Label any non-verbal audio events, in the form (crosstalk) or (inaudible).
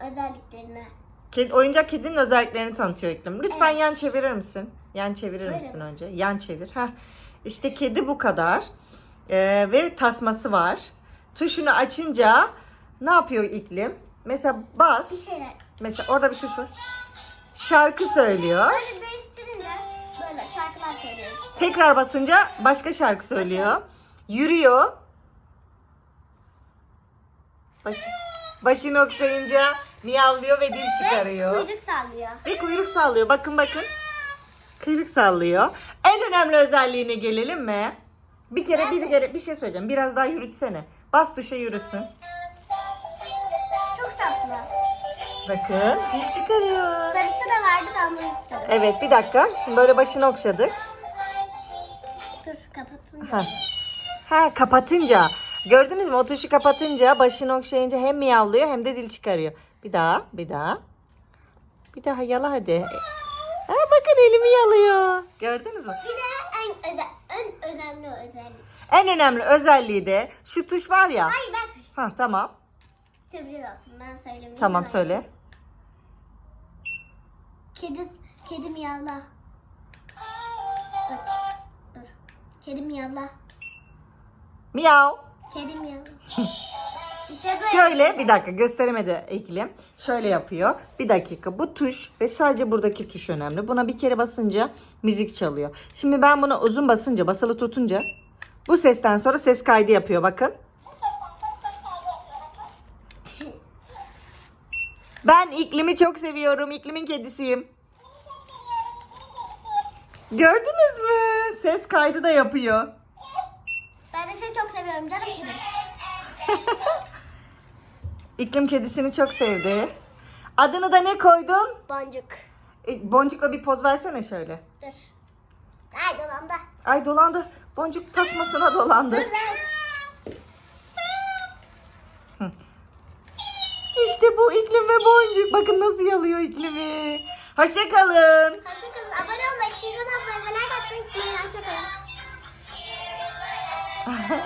özelliklerini. Kedi, oyuncak kedinin özelliklerini tanıtıyor İklim. Lütfen Evet. yan çevirir misin? Yan çevirir Buyurun. misin önce? Yan çevir. Heh. İşte kedi bu kadar. Ee, ve tasması var. Tuşunu açınca ne yapıyor İklim? Mesela bas. Bir şeyler. Mesela orada bir tuş var. Şarkı söylüyor. Böyle değiştirince böyle şarkılar söylüyoruz. Tekrar basınca başka şarkı söylüyor. Yürüyor. Baş, başını okşayınca miyavlıyor ve dil çıkarıyor. Ve kuyruk sallıyor. Ve kuyruk sallıyor. Bakın bakın. Kuyruk sallıyor. En önemli özelliğine gelelim mi? Bir kere bir kere bir şey söyleyeceğim. Biraz daha yürütsene. Bas tuşa yürüsün. Çok tatlı. Bakın dil çıkarıyor. Sarısı da vardı ben bunu istedim. Evet bir dakika. Şimdi böyle başını okşadık. Dur kapatın. Ha. Ha kapatınca. Gördünüz mü? O tuşu kapatınca başını okşayınca hem miyavlıyor hem de dil çıkarıyor. Bir daha, bir daha. Bir daha yala hadi. Ha bakın elimi yalıyor. Gördünüz mü? Bir de en, öde, en önemli özellik. En önemli özelliği de şu tuş var ya. Hayır ben Ha tamam. sürpriz olsun ben söylemeyeyim. Tamam Ben- söyle. Kedi, kedi miyavla. Bak, dur. Kedi miyavla. Miyav. Kedi miyavla. (laughs) İşte böyle. Şöyle bir dakika gösteremedi iklim. Şöyle yapıyor. Bir dakika bu tuş ve sadece buradaki tuş önemli. Buna bir kere basınca müzik çalıyor. Şimdi ben buna uzun basınca basılı tutunca bu sesten sonra ses kaydı yapıyor bakın. Ben iklimi çok seviyorum. İklimin kedisiyim. Gördünüz mü? Ses kaydı da yapıyor. Ben de seni çok seviyorum canım kedim. (laughs) İklim kedisini çok sevdi. Adını da ne koydun? Boncuk. E, Boncukla bir poz versene şöyle. Dur. Ay dolandı. Ay dolandı. Boncuk tasmasına dolandı. Dur lan. İşte bu iklim ve boncuk. Bakın nasıl yalıyor iklimi. Hoşçakalın. Hoşçakalın. Abone olmayı, çizgi atmayı ve like atmayı unutmayın. Hoşçakalın. (laughs)